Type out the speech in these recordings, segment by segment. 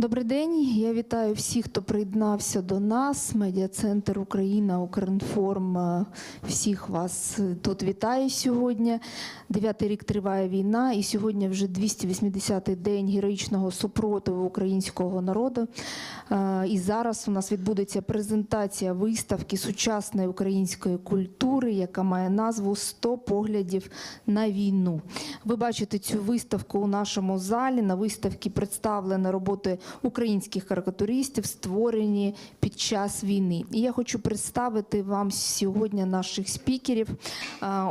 Добрий день. Я вітаю всіх, хто приєднався до нас. Медіа-центр Україна, Укрінформ. е, Всіх вас е, тут вітаю сьогодні. Дев'ятий рік триває війна, і сьогодні вже 280-й день героїчного супротиву українського народу. Е, І зараз у нас відбудеться презентація виставки сучасної української культури, яка має назву «100 поглядів на війну. Ви бачите цю виставку у нашому залі. На виставці представлені роботи українських карикатуристів, створені під час війни. І я хочу представити вам сьогодні наших спікерів.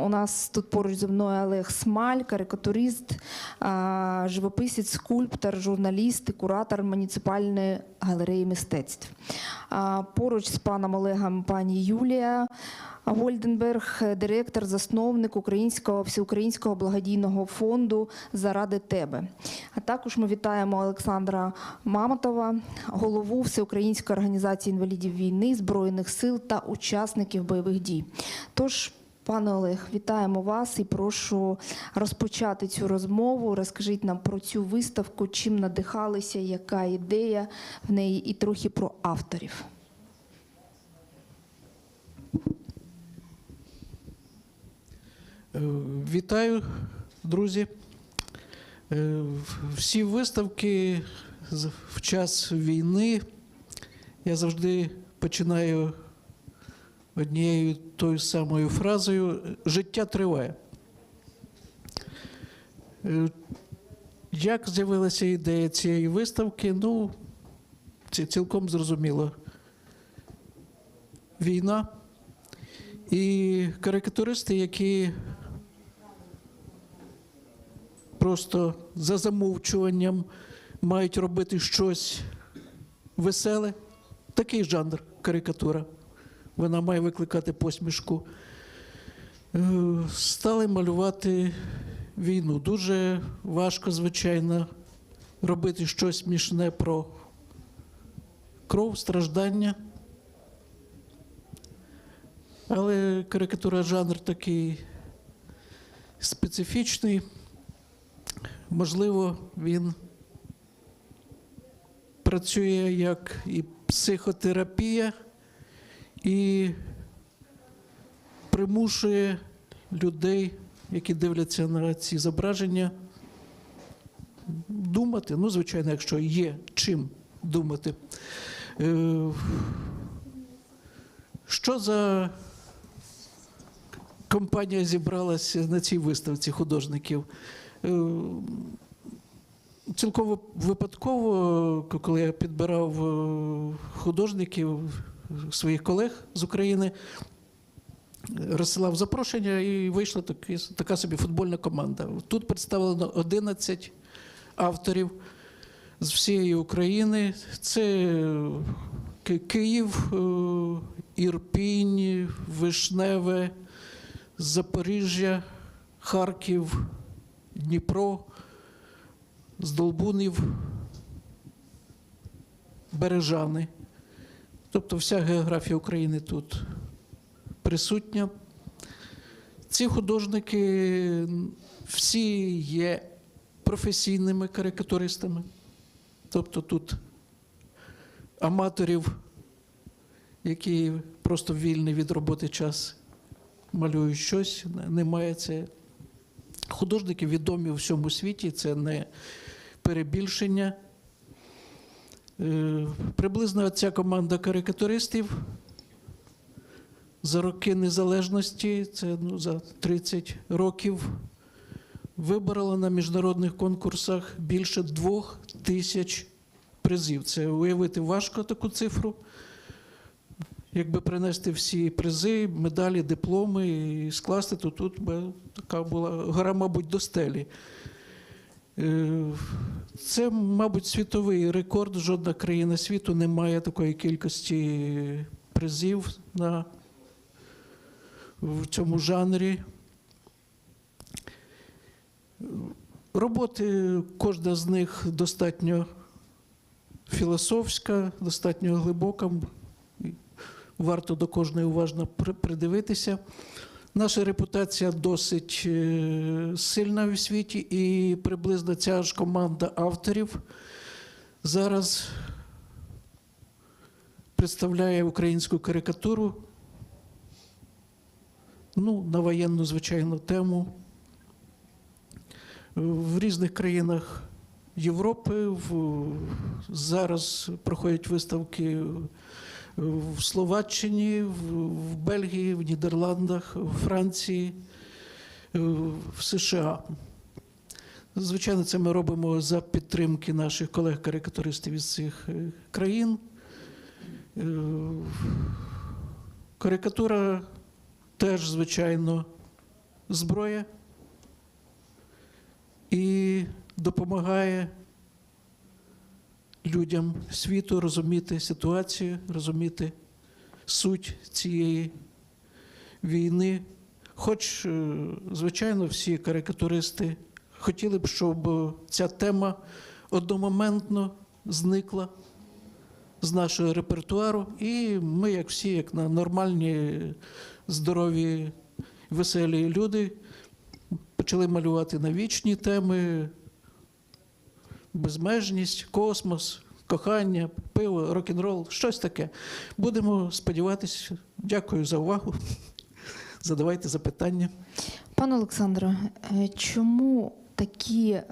У нас тут поруч зі мною Олег Смаль, карикатурист, живописець, скульптор, журналіст і куратор муніципальної галереї мистецтв. Поруч з паном Олегом пані Юлія. Гольденберг, директор, засновник Українського всеукраїнського благодійного фонду Заради тебе. А також ми вітаємо Олександра Мамотова, голову Всеукраїнської організації інвалідів війни, збройних сил та учасників бойових дій. Тож, пане Олег, вітаємо вас і прошу розпочати цю розмову. Розкажіть нам про цю виставку, чим надихалися, яка ідея в неї, і трохи про авторів. Вітаю, друзі. Е, Всі виставки в час війни я завжди починаю однією тою самою фразою Життя триває. Е, Як з'явилася ідея цієї виставки? Ну, це цілком зрозуміло. Війна і карикатуристи, які просто за замовчуванням мають робити щось веселе. Такий жанр карикатура. Вона має викликати посмішку. Е, Стали малювати війну. Дуже важко, звичайно, робити щось смішне про кров, страждання. Але карикатура жанр такий специфічний. Можливо, він працює як і психотерапія, і примушує людей, які дивляться на ці зображення, думати. Ну, звичайно, якщо є чим думати. Е, Що за компанія зібралася на цій виставці художників? Е, Цілком випадково, коли я підбирав е, художників, своїх колег з України, розсилав запрошення і вийшла така собі футбольна команда. Тут представлено 11 авторів з всієї України. Це Київ, е, Ірпінь, Вишневе, Запоріжжя, Харків, Дніпро, Здолбунів, Бережани. Тобто вся географія України тут присутня. Ці художники всі є професійними карикатуристами. Тобто тут аматорів, які просто вільний від роботи час малюють щось, немає це. Художники відомі у всьому світі, це не перебільшення. Е, Приблизно ця команда карикатуристів за роки незалежності, це ну, за 30 років, виборола на міжнародних конкурсах більше двох тисяч призів. Це уявити важко таку цифру. Якби принести всі призи, медалі, дипломи і скласти, то тут би така була гора, мабуть, до стелі. Е, Це, мабуть, світовий рекорд. Жодна країна світу не має такої кількості призів на, в цьому жанрі. Роботи, кожна з них достатньо філософська, достатньо глибока. Варто до кожної уважно придивитися. Наша репутація досить е, сильна у світі, і приблизно ця ж команда авторів зараз представляє українську карикатуру, ну, на воєнну, звичайно, тему. В різних країнах Європи в, зараз проходять виставки в Словаччині, в, Бельгії, в Нідерландах, в Франції, в США. Звичайно, це ми робимо за підтримки наших колег-карикатуристів із цих е, країн. Е, Карикатура теж, звичайно, зброя і допомагає людям світу розуміти ситуацію, розуміти суть цієї війни. Хоч, е, звичайно, всі карикатуристи хотіли б, щоб ця тема одномоментно зникла з нашого репертуару, і ми, як всі, як на нормальні, здорові, веселі люди, почали малювати на вічні теми: безмежність, космос, кохання, пиво, рок-н-рол, щось таке. Будемо сподіватися. Дякую за увагу. Задавайте запитання. Пане Олександре, чому такі е,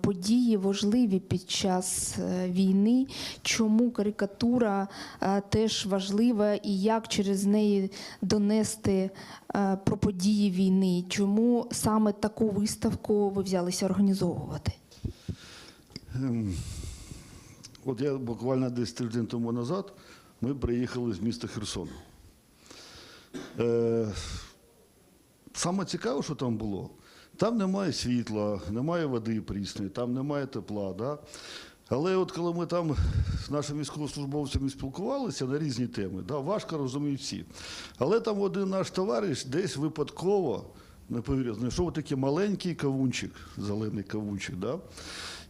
події важливі під час е, війни? Чому карикатура е, теж важлива і як через неї донести про події війни? Чому саме таку виставку ви взялися організовувати? Ем, От я буквально десь тиждень тому назад ми приїхали з міста Херсон. Е, саме цікаве, що там було, там немає світла, немає води прісної, там немає тепла. Да? Але от коли ми там з нашими військовослужбовцями спілкувалися на різні теми, да, важко розуміють всі. Але там один наш товариш десь випадково, не повірю, знайшов такий маленький кавунчик, зелений кавунчик. Да?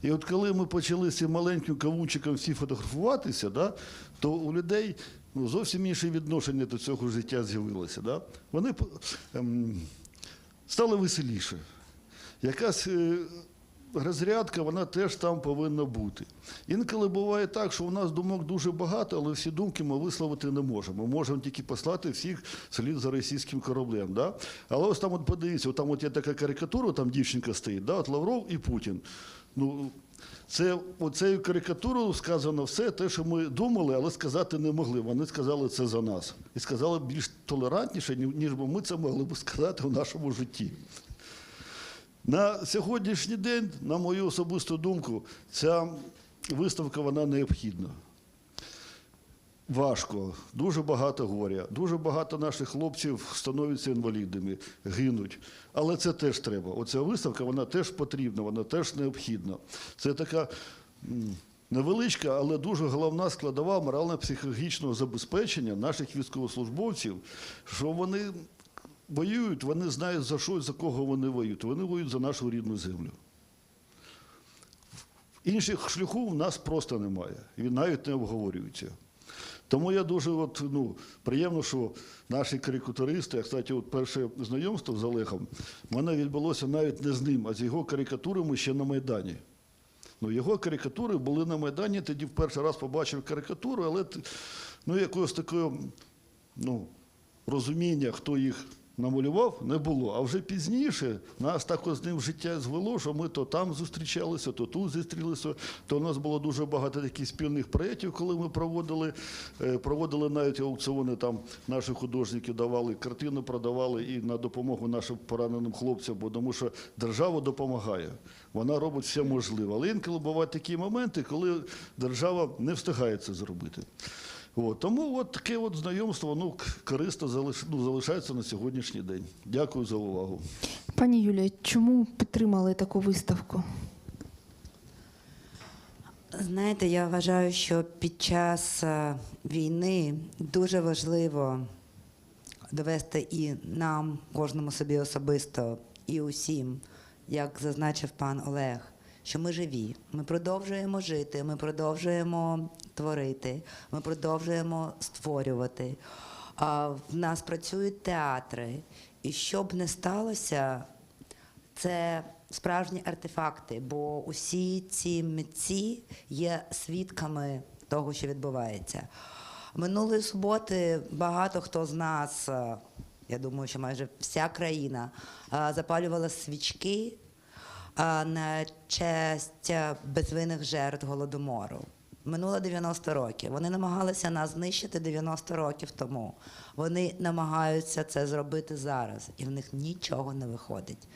І от коли ми почали з цим маленьким кавунчиком всі фотографуватися, да, то у людей ну, зовсім інше відношення до цього життя з'явилося. Да? Вони ем, стали веселіше. Якась е, розрядка, вона теж там повинна бути. Інколи буває так, що у нас думок дуже багато, але всі думки ми висловити не можемо. Ми можемо тільки послати всіх слід за російським кораблем. Да? Але ось там от подивіться, от там от є така карикатура, там дівчинка стоїть, да? от Лавров і Путін. Ну, це оцею карикатурою сказано все те, що ми думали, але сказати не могли. Вони сказали це за нас. І сказали більш толерантніше, ні- ніж би ми це могли б сказати в нашому житті. На сьогоднішній день, на мою особисту думку, ця виставка вона необхідна. Важко, дуже багато горя, дуже багато наших хлопців становляться інвалідами, гинуть. Але це теж треба. Оця виставка вона теж потрібна, вона теж необхідна. Це така невеличка, але дуже головна складова морально-психологічного забезпечення наших військовослужбовців, що вони воюють, вони знають за що і за кого вони воюють. Вони воюють за нашу рідну землю. Інших шляху в нас просто немає. І навіть не обговорюється. Тому я дуже от, ну, приємно, що наші карикатуристи, а кстати, от перше знайомство з Олегом, в мене відбулося навіть не з ним, а з його карикатурами ще на Майдані. Ну, його карикатури були на Майдані, тоді в перший раз побачив карикатуру, але ну, якогось такого ну, розуміння, хто їх намалював, не було. А вже пізніше нас так з ним життя звело, що ми то там зустрічалися, то тут зустрілися. То у нас було дуже багато таких спільних проєктів, коли ми проводили, е, проводили навіть аукціони, там наші художники давали картини, продавали і на допомогу нашим пораненим хлопцям, бо тому що держава допомагає. Вона робить все можливе. Але інколи бувають такі моменти, коли держава не встигає це зробити. От, тому от таке от знайомство к- корисно залиш, ну, залишається на сьогоднішній день. Дякую за увагу. Пані Юлія, чому підтримали таку виставку? Знаєте, я вважаю, що під час е, війни дуже важливо довести і нам, кожному собі особисто, і усім, як зазначив пан Олег, що ми живі. Ми продовжуємо жити, ми продовжуємо творити, ми продовжуємо створювати. А в нас працюють театри. І що б не сталося, це справжні артефакти, бо усі ці митці є свідками того, що відбувається. Минулої суботи багато хто з нас, е, я думаю, що майже вся країна, е, запалювала свічки на честь е, безвинних жертв голодомору. Минуло 90 років. Вони намагалися нас знищити 90 років тому. Вони намагаються це зробити зараз, і в них нічого не виходить.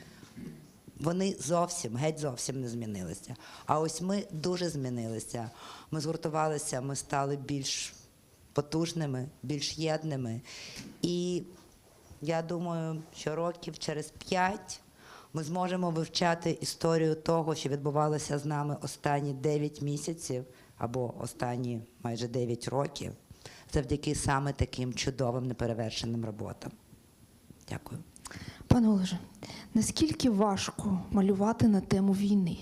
Вони зовсім, геть зовсім не змінилися. А ось ми дуже змінилися. Ми згуртувалися, ми стали більш потужними, більш єдними. І я думаю, що років через п'ять ми зможемо вивчати історію того, що відбувалося з нами останні 9 місяців або останні майже 9 років, завдяки саме таким чудовим неперевершеним роботам. Дякую. Пане Олеже, наскільки важко малювати на тему війни?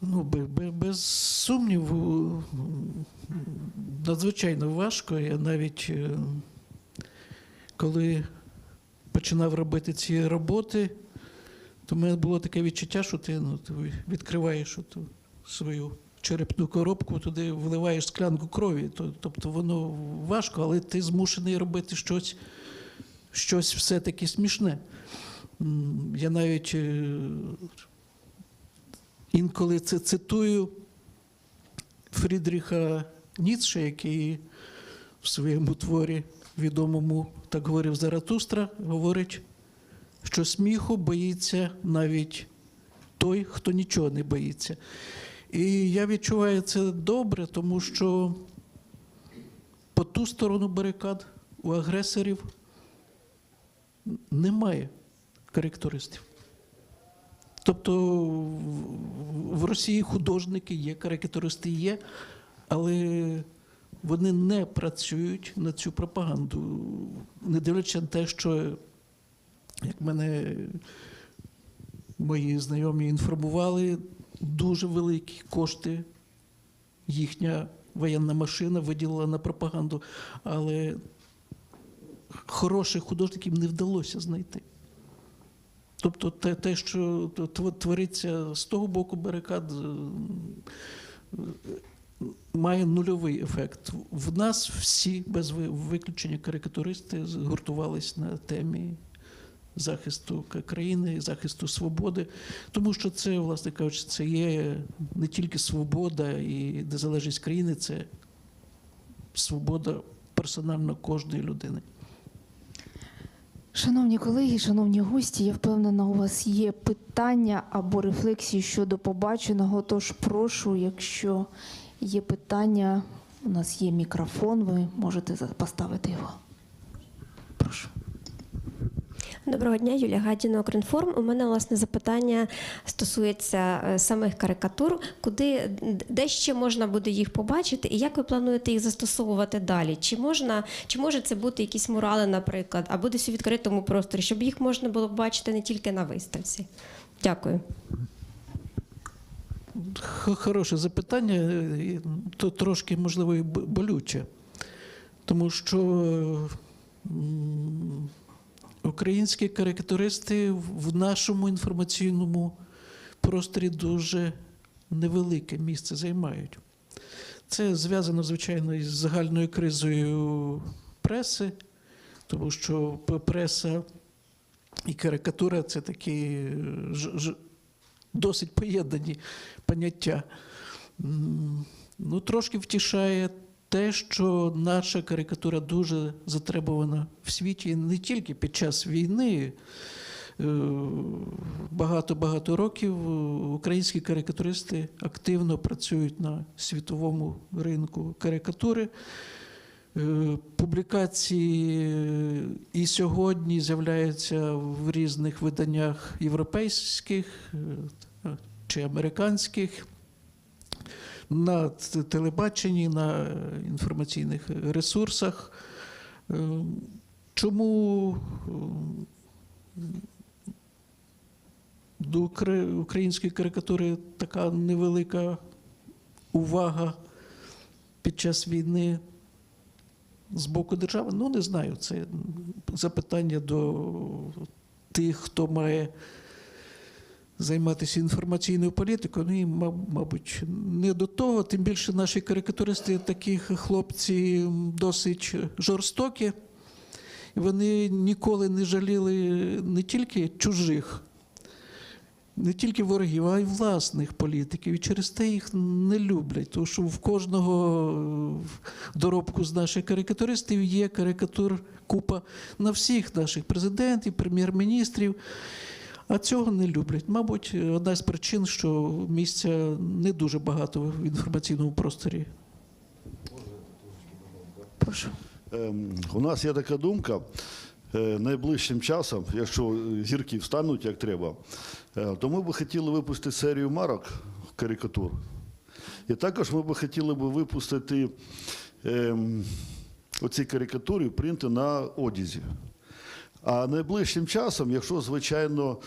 Ну, бе- бе- без сумніву, надзвичайно важко. Я навіть е, коли починав робити ці роботи, то в мене було таке відчуття, що ти, ну, ти відкриваєш оту свою черепну коробку, туди вливаєш склянку крові. Тобто воно важко, але ти змушений робити щось, щось все-таки смішне. Я навіть е, інколи це цитую Фрідріха Ніцше, який в своєму творі відомому так говорив Заратустра, говорить, що сміху боїться навіть той, хто нічого не боїться. І я відчуваю це добре, тому що по ту сторону барикад у агресорів немає карикатуристів. Тобто в Росії художники є, карикатуристи є, але вони не працюють на цю пропаганду, не дивлячись на те, що як мене мої знайомі інформували, дуже великі кошти їхня воєнна машина виділила на пропаганду, але хороших художників не вдалося знайти. Тобто те, те що твориться з того боку барикад, має нульовий ефект. В нас всі без виключення карикатуристи згуртувались на темі захисту країни, захисту свободи, тому що це, власне кажучи, це є не тільки свобода і незалежність країни, це свобода персонально кожної людини. Шановні колеги, шановні гості, я впевнена, у вас є питання або рефлексії щодо побаченого. Тож прошу, якщо є питання, у нас є мікрофон, ви можете поставити його. Прошу. Доброго дня, Юлія Гадіна, Укрінформ. У мене власне запитання стосується е, самих карикатур, куди де ще можна буде їх побачити, і як ви плануєте їх застосовувати далі? Чи можна, чи може це бути якісь мурали, наприклад, або десь у відкритому просторі, щоб їх можна було бачити не тільки на виставці? Дякую. Хороше запитання, е, то трошки, можливо, і болюче. Тому що українські карикатуристи в нашому інформаційному просторі дуже невелике місце займають. Це зв'язано, звичайно, із загальною кризою преси, тому що преса і карикатура це такі ж- досить поєднані поняття. Ну, трошки втішає те, що наша карикатура дуже затребувана в світі не тільки під час війни. Е, Багато-багато років е, українські карикатуристи активно працюють на світовому ринку карикатури. Е, Публікації е, і сьогодні з'являються в різних виданнях європейських е, чи американських, на телебаченні, на інформаційних ресурсах. Чому до української карикатури така невелика увага під час війни? З боку держави? Ну, не знаю. Це запитання до тих, хто має займатися інформаційною політикою. Ну і, мабуть, не до того. Тим більше наші карикатуристи такі хлопці досить жорстокі. Вони ніколи не жаліли не тільки чужих, не тільки ворогів, а й власних політиків. І через те їх не люблять. Тому що в кожного е, доробку з наших карикатуристів є карикатур купа на всіх наших президентів, прем'єр-міністрів. А цього не люблять. Мабуть, одна з причин, що місця не дуже багато в інформаційному просторі. Прошу. Ем, У нас є така думка. Е, Найближчим часом, якщо зірки встануть як треба, е, то ми би хотіли випустити серію марок карикатур. І також ми би хотіли би випустити ем, оці карикатури принти на одязі. А найближчим часом, якщо, звичайно,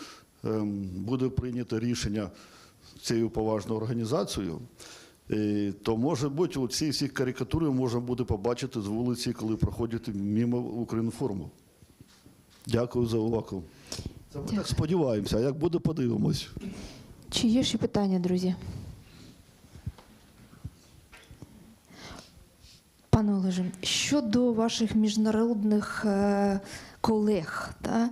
ем, буде прийнято рішення цією поважною організацією, е, то, може бути, у ці всі карикатури можна буде побачити з вулиці, коли проходять мимо Українформу. Дякую за увагу. Це ми так сподіваємося, а як буде, подивимось. Чи є ще питання, друзі? Пане Олеже, щодо ваших міжнародних е, колег, та,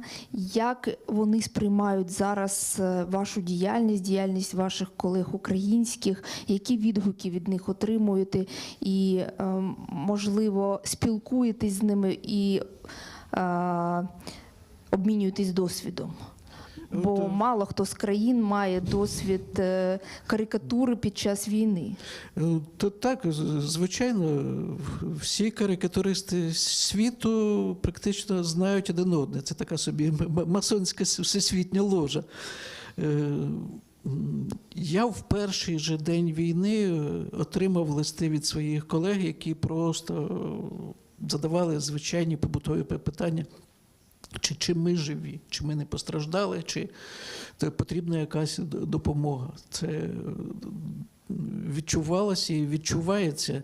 як вони сприймають зараз е, вашу діяльність, діяльність ваших колег українських, які відгуки від них отримуєте, і, е, можливо, спілкуєтесь з ними і обмінюєтесь досвідом? Бо От, е, мало хто з країн має досвід е, карикатури під час війни. Е, То так, звичайно, всі карикатуристи світу практично знають один одне. Це така собі масонська всесвітня ложа. Е, Я в перший же день війни е, отримав листи від своїх колег, які просто задавали звичайні побутові питання. Чи, чи ми живі, чи ми не постраждали, чи потрібна якась допомога. Це е, відчувалося і відчувається.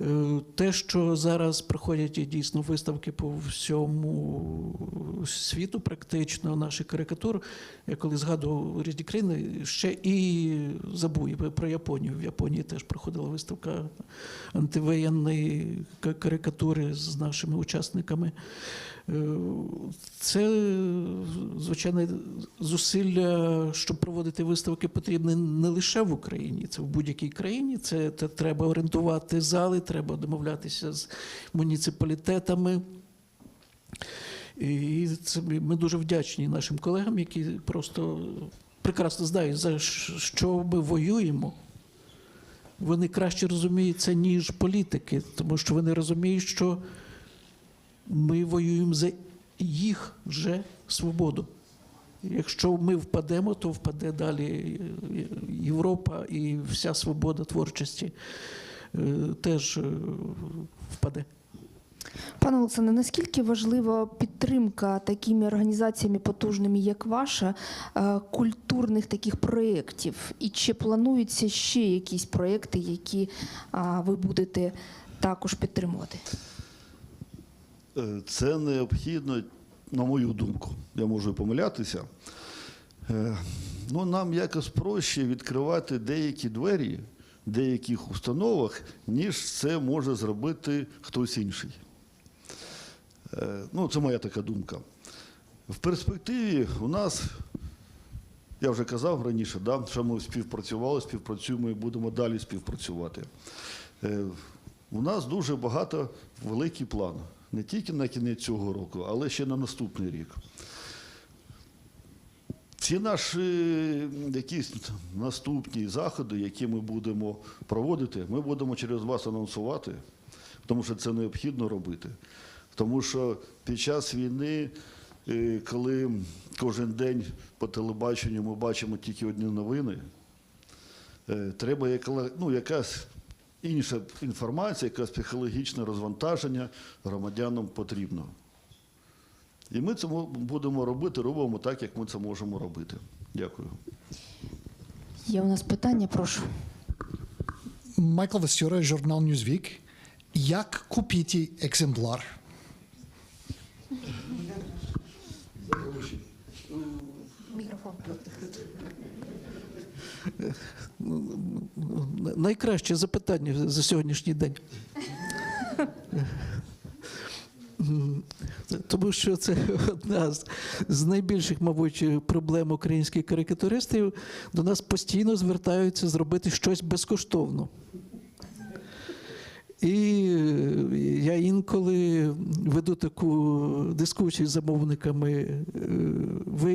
Е, Те, що зараз проходять і дійсно виставки по всьому світу, практично наших карикатур. Я коли згадував різні країни, ще і забув про Японію. В Японії теж проходила виставка антивоєнної карикатури з нашими учасниками. Е, Це, звичайно, зусилля, щоб проводити виставки, потрібне не лише в Україні, це в будь-якій країні. Це, це треба орієнтувати зали, треба домовлятися з муніципалітетами. І це ми дуже вдячні нашим колегам, які просто прекрасно знають, за що ми воюємо. Вони краще розуміють це, ніж політики, тому що вони розуміють, що ми воюємо за їх же свободу. Якщо ми впадемо, то впаде далі Європа і вся свобода творчості е, теж е, впаде. Пане Олександре, наскільки важлива підтримка такими організаціями потужними, як ваша, е, культурних таких проєктів? І чи плануються ще якісь проєкти, які ви будете також підтримувати? Е, Це необхідно, на мою думку, я можу помилятися. Е, Ну, нам якось проще відкривати деякі двері в деяких установах, ніж це може зробити хтось інший. Е, Ну, це моя така думка. В перспективі у нас, я вже казав раніше, да, що ми співпрацювали, співпрацюємо і будемо далі співпрацювати. У нас дуже багато великий план. Не тільки на кінець цього року, але ще на наступний рік. Ці наші якісь наступні заходи, які ми будемо проводити, ми будемо через вас анонсувати, тому що це необхідно робити. Тому що під час війни, е, коли кожен день по телебаченню ми бачимо тільки одні новини, е, треба ну, якась інша інформація, якась психологічне розвантаження громадянам потрібно. І ми це будемо робити, робимо так, як ми це можемо робити. Дякую. Є у нас питання, прошу. Майкл Васюра, журнал Newsweek. Як купити екземпляр? мікрофон. Найкраще запитання за сьогоднішній день. Тому що це одна з, найбільших, мабуть, проблем українських карикатуристів. До нас постійно звертаються зробити щось безкоштовно. І я інколи веду таку дискусію з замовниками. е, Ви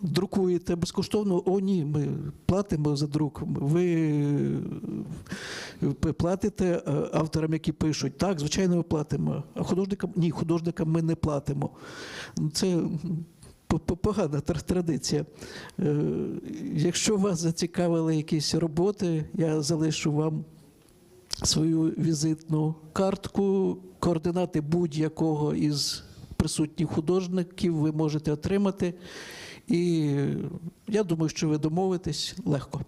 друкуєте безкоштовно? О, ні, ми платимо за друк. Ви платите е, авторам, які пишуть. Так, звичайно, ми платимо. А художникам ні, художникам ми не платимо. Це погана традиція. Е, Якщо вас зацікавили якісь роботи, я залишу вам свою візитну картку, координати будь-якого із присутніх художників ви можете отримати. І я думаю, що ви домовитесь легко.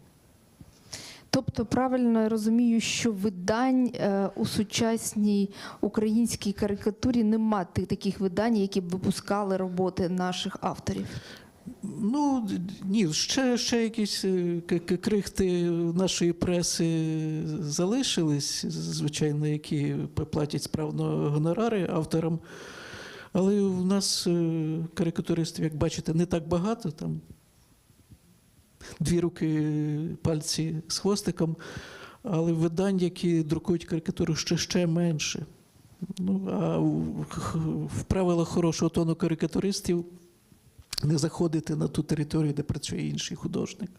Тобто, правильно я розумію, що видань е, у сучасній українській карикатурі нема тих таких видань, які б випускали роботи наших авторів. Ну ні, ще, ще якісь е, крихти нашої преси залишились, звичайно, які платять справно гонорари авторам. Але у нас е, карикатуристів, як бачите, не так багато. Там дві руки, пальці з хвостиком, але видань, які друкують карикатуру, ще ще менше. Ну, а в, в правилах хорошого тону карикатуристів не заходити на ту територію, де працює інший художник.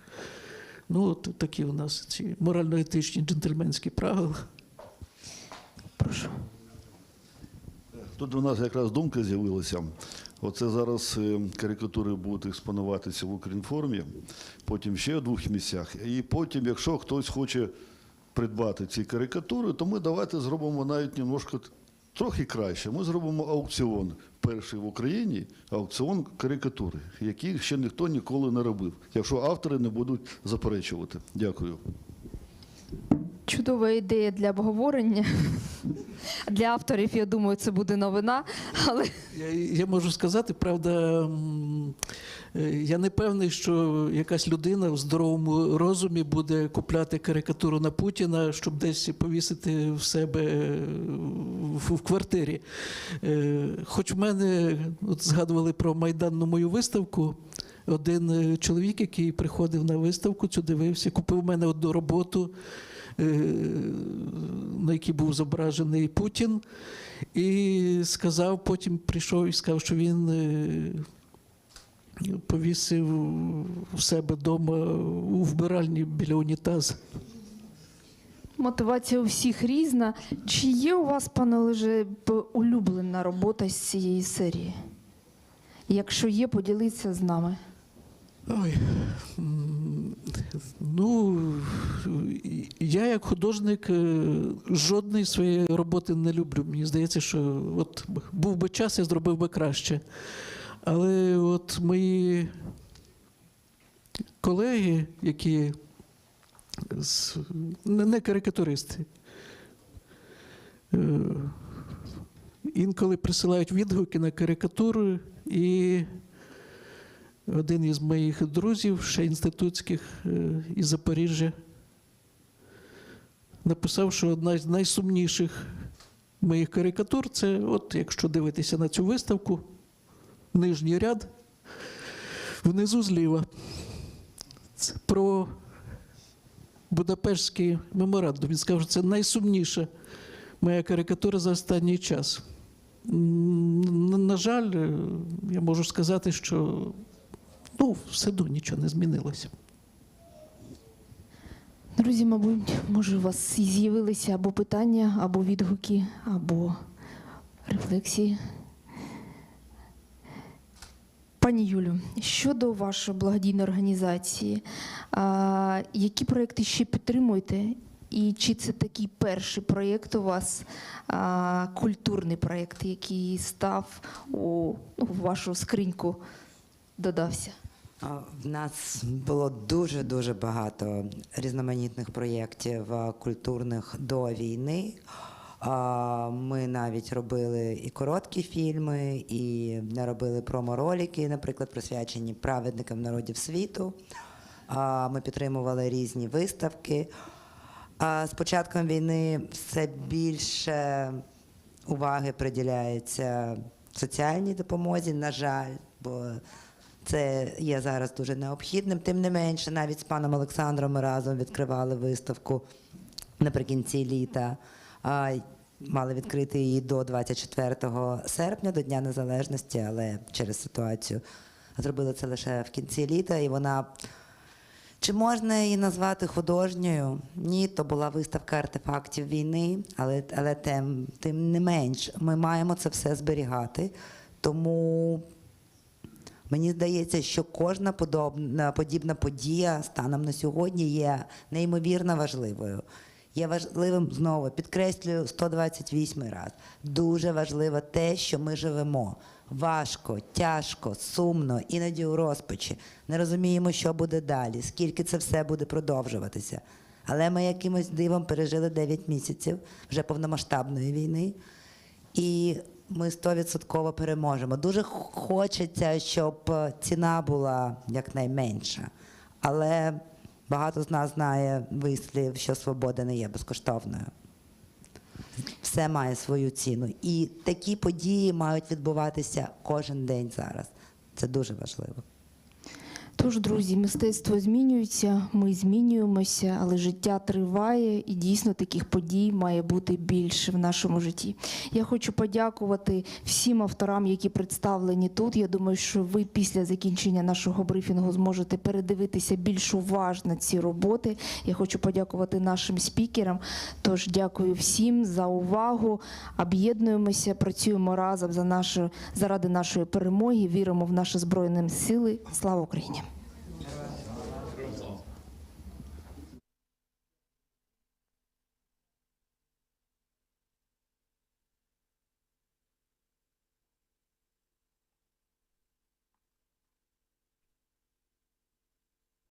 Ну, от такі у нас ці морально-етичні джентльменські правила. Прошу. Тут у нас якраз думка з'явилася. Оце зараз е, карикатури будуть експонуватися в Укрінформі, потім ще в двох місцях. І потім, якщо хтось хоче придбати ці карикатури, то ми давайте зробимо навіть немножко трохи краще. Ми зробимо аукціон перший в Україні, аукціон карикатури, який ще ніхто ніколи не робив, якщо автори не будуть заперечувати. Дякую. Чудова ідея для обговорення. Для авторів, я думаю, це буде новина. Але Я, я можу сказати, правда, е, я не певний, що якась людина в здоровому розумі буде купляти карикатуру на Путіна, щоб десь повісити в себе е, в, квартирі. Е, Хоч в мене от згадували про майданну мою виставку. Один чоловік, який приходив на виставку, цю дивився, купив у мене одну роботу, на якій був зображений Путін, і сказав, потім прийшов і сказав, що він е, повісив в себе вдома у вбиральні біля унітазу. мотивація у всіх різна. Чи є у вас, пане Олеже, улюблена робота з цієї серії? Якщо є, поділіться з нами. Ой, ну, я як художник е, жодної своєї роботи не люблю. Мені здається, що от був би час, я зробив би краще. Але от мої колеги, які не карикатуристи, е, інколи присилають відгуки на карикатури і один із моїх друзів, ще інститутських е, із Запоріжжя, написав, що одна з найсумніших моїх карикатур це, от якщо дивитися на цю виставку, нижній ряд, внизу зліва. Це про Будапештський меморандум. Він сказав, що це найсумніша моя карикатура за останній час. На, жаль, е, я можу сказати, що ну, все одно нічого не змінилося. Друзі, мабуть, може, у вас з'явилися або питання, або відгуки, або рефлексії. Пані Юлю, щодо вашої благодійної організації, а, які проекти ще підтримуєте? І чи це такий перший проєкт у вас, а, культурний проєкт, який став у в вашу скриньку, додався? В нас було дуже дуже багато різноманітних проєктів культурних до війни. Ми навіть робили і короткі фільми, і робили промо-ролики, наприклад, присвячені праведникам народів світу. Ми підтримували різні виставки. З початком війни все більше уваги приділяється соціальній допомозі, на жаль, бо це є зараз дуже необхідним. Тим не менше, навіть з паном Олександром ми разом відкривали виставку наприкінці літа. Мали відкрити її до 24 серпня, до Дня Незалежності, але через ситуацію зробили це лише в кінці літа, і вона чи можна її назвати художньою? Ні, то була виставка артефактів війни, але, але тим, тим не менш, ми маємо це все зберігати. Тому мені здається, що кожна подобна, подібна подія станом на сьогодні є неймовірно важливою. Є важливим знову, підкреслюю 128 раз. Дуже важливо те, що ми живемо. Важко, тяжко, сумно, іноді у розпачі. Не розуміємо, що буде далі, скільки це все буде продовжуватися. Але ми якимось дивом пережили 9 місяців вже повномасштабної війни. І ми стовідсотково переможемо. Дуже хочеться, щоб е, ціна була якнайменша. Але багато з нас знає вислів, що свобода не є безкоштовною. Все має свою ціну. І такі події мають відбуватися кожен день зараз. Це дуже важливо. Тож, друзі, мистецтво змінюється, ми змінюємося, але життя триває, і дійсно таких подій має бути більше в нашому житті. Я хочу подякувати всім авторам, які представлені тут. Я думаю, що ви після закінчення нашого брифінгу зможете передивитися більш уважно ці роботи. Я хочу подякувати нашим спікерам. Тож дякую всім за увагу. Об'єднуємося, працюємо разом за нашу заради нашої перемоги. Віримо в наші збройні сили. Слава Україні!